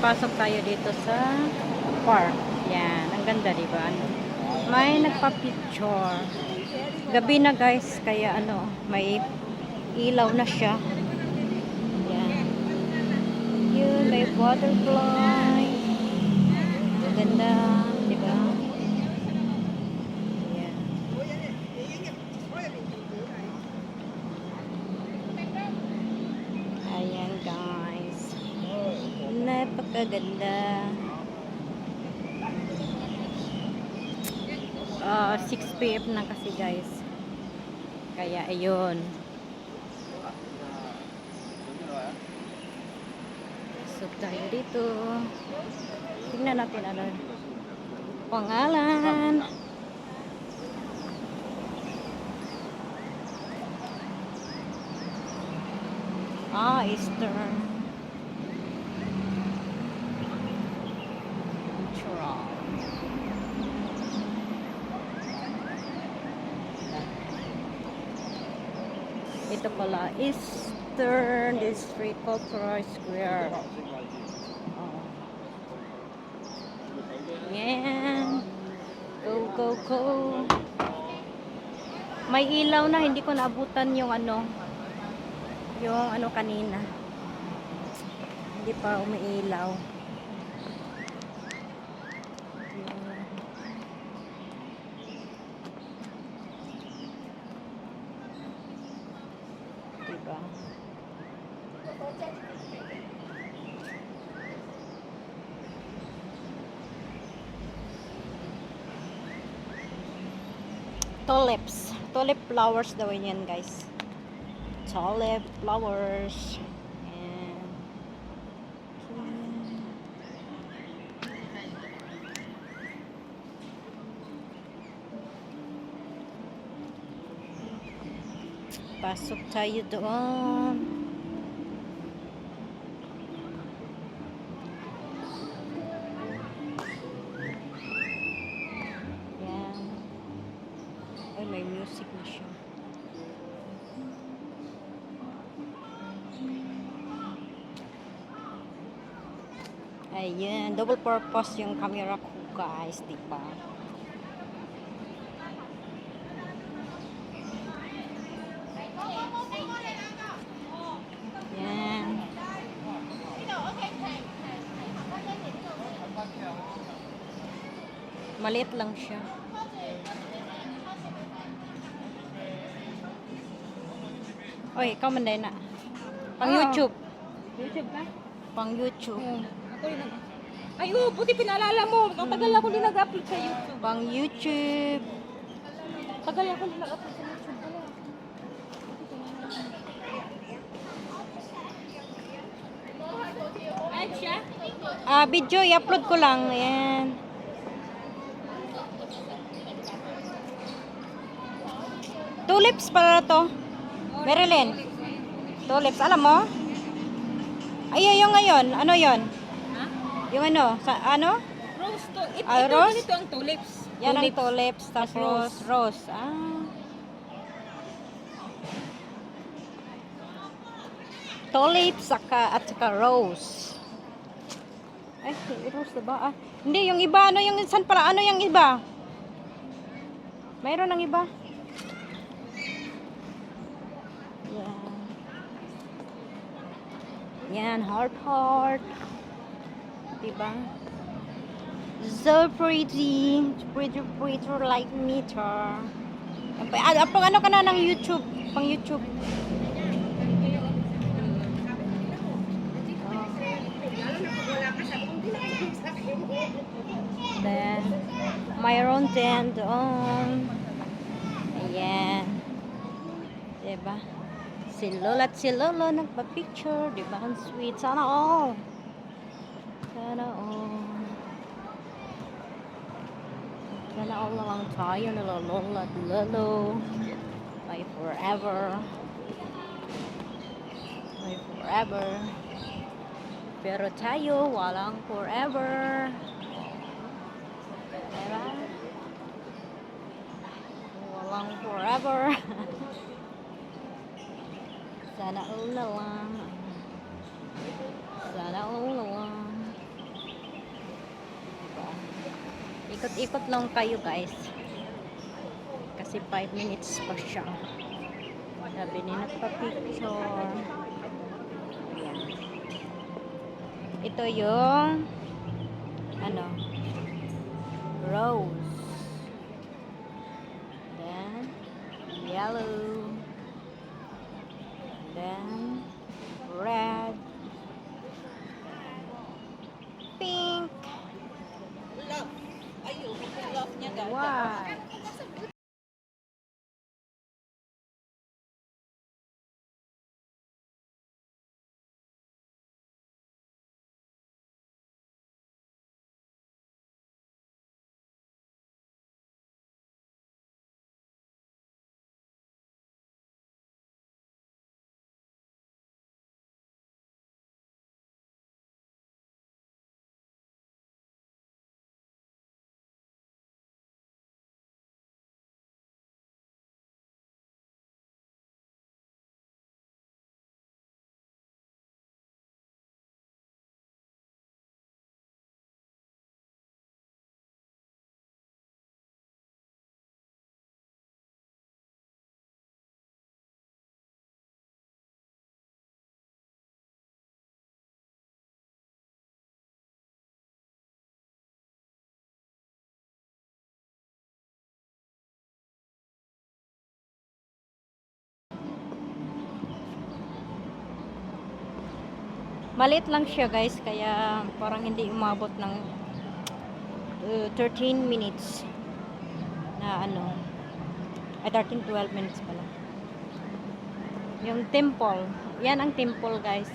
pasok tayo dito sa park. Yan, ang ganda, di ba? May nagpa-picture. Gabi na guys, kaya ano, may ilaw na siya. Yan. Yun, may butterfly. Ang ganda, di ba? Yan. Ayan guys. Napakaganda. Ah, 6 p.m. na kasi guys. Kaya ayun. So tayo dito. Tingnan natin ano. Pangalan. Ah, Eastern. Ito pala, Eastern District Cultural Square. Oh. Yan. Go, go, go. May ilaw na, hindi ko naabutan yung ano, yung ano kanina. Hindi pa umiilaw. Yung- Diba? Tulips. Tulip flowers daw yan guys. Tulip flowers. Pasok tayo doon. Yan. Ay, may music na siya. Ayan, double purpose yung camera ko guys, di ba? Yan. Maliit lang siya. Oy, ikaw man na. Pang Oo. YouTube. YouTube ka? Pang YouTube. Oo. Ako yun ang... Ay, oh, buti pinaalala mo. Tagal ako din nag-upload sa YouTube. Pang YouTube. Tagal ako din nag-upload sa YouTube. Wala. Ay, siya? Ah, video, i-upload ko lang. Ayan. Tulips para to. Marilyn. Tulips, alam mo? Ay, yung ngayon. Ano yon? Ha? Yung ano? Sa, ano? Rose to. It, Ah, ito, rose? ganito ang tulips. Yan ang Tulips. tulips. Tapos rose. rose. Ah. Tulips saka, at saka rose. Ay, rose na ba? Ah, hindi, yung iba. Ano yung, saan pala? Ano yung iba? Mayroon ng iba? Yan. Yan, heart, heart. Diba? So pretty. Pretty, pretty like meter. Pang ano ka na ng YouTube? Pang YouTube. Then, mayroon din doon. Ayan. Diba? Si Lola at si Lolo nagpa-picture. Diba? Ang sweet. Sana all. Sana all. Sana all na lang tayo nila Lola at Lolo. Bye forever. Bye forever. Pero tayo, walang forever. Diba? Walang forever. Sana ulawang. Sana ulawang. Ikot-ikot lang kayo guys. Kasi 5 minutes pa siya. Sabi ni nagpa-picture. Ito yung ano rose. Then yellow. Maliit lang siya guys, kaya parang hindi umabot ng uh, 13 minutes na ano, ay 13, 12 minutes pala. Yung temple, yan ang temple guys.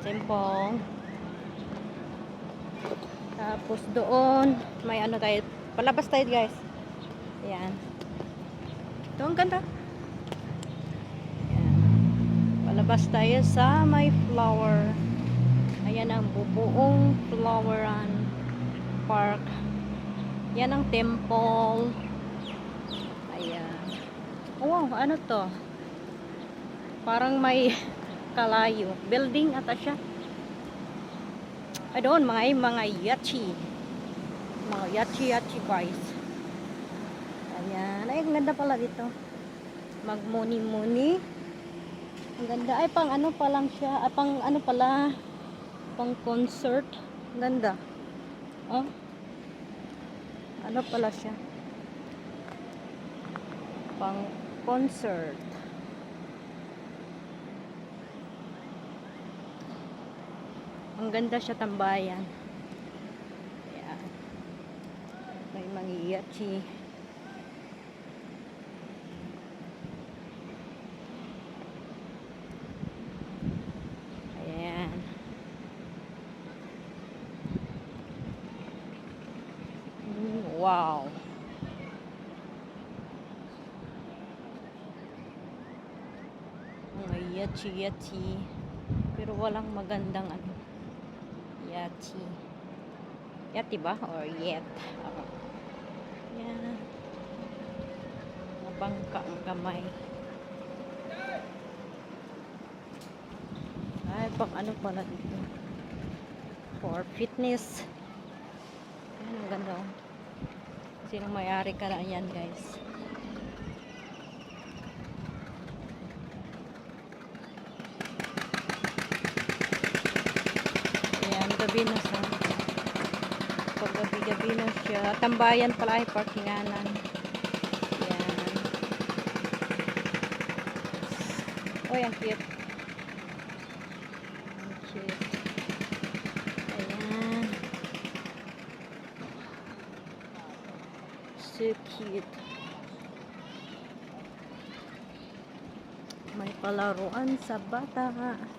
Temple. Tapos doon, may ano tayo, palabas tayo guys. Ayan. Ito ang ganda. Ayan. Palabas tayo sa may flower. Bubuong floweran park. Yan ang temple. Ayan. Oh, ano to? Parang may kalayo. Building ata siya. Ay doon, mga mga yachi. Mga yachi-yachi guys. Ayan. Ay, ang ganda pala dito. Magmuni-muni. Ang ganda. Ay, pang ano pa lang siya. Ay, pang ano pala. Pang concert. Ganda. Oh. Ano pala siya? Pang concert. Ang ganda siya tambayan. Ayan. May mangiyachi. Ayan. Mga yachi-yachi. Pero walang magandang ano. Yati. Yati ba? Or yet? Oo. Yan. Mabangka ang kamay. Ay, pang ano pala dito. For fitness. Ayan, ang ganda. oh. Sinong may-ari ka na yan, guys? Ayan, gabi na sa pag gabi-gabi na siya. Tambayan pala ay parkinganan. Ayan. Uy, ang cute. Ang cute. Ayan. So cute. May palaruan sa bata.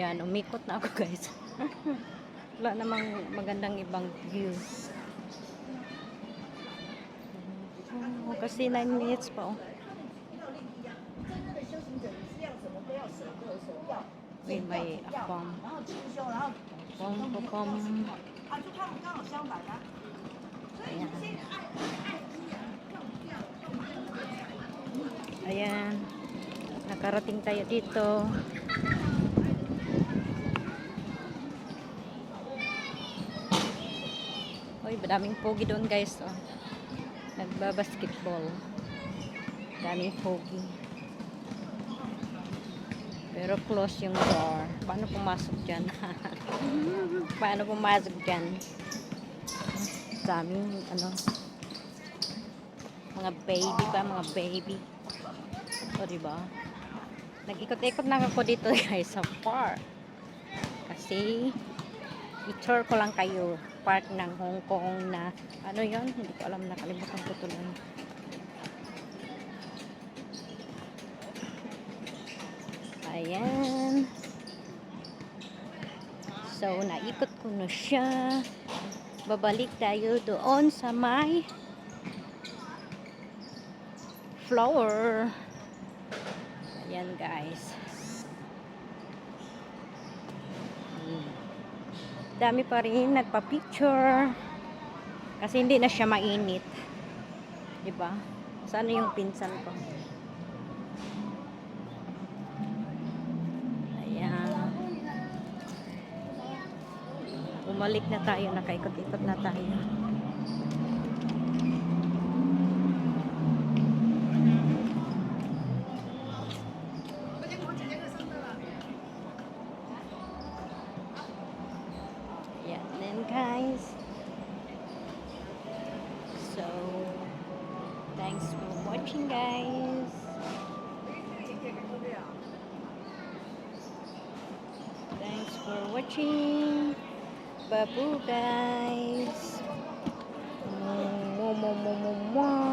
Ayan, umikot na ako guys. Wala namang magandang ibang view. Oh, kasi 9 minutes pa oh. May may Pum, pum, pum. Ayan. Ayan. Nakarating tayo dito. Daming pogi doon guys. Oh. Nagbabasketball. Daming pogi. Pero close yung door. Paano pumasok dyan? Paano pumasok dyan? Daming ano. Mga baby pa, mga baby. O, diba? Nag-ikot-ikot na ako dito guys sa park. Kasi i-tour ko lang kayo park ng Hong Kong na ano yon hindi ko alam nakalimutan ko tuloy. Ayan. So naikot ko na siya. Babalik tayo doon sa may flower. Ayan guys dami pa rin nagpa-picture kasi hindi na siya mainit. 'Di ba? Sana yung pinsan ko. Ayan. Umalik na tayo, nakaikot-ikot na tayo. you guys. So, thanks for watching, guys. Thanks for watching. Babu, guys. Mwah, mwah, mwah, mwah, mwah.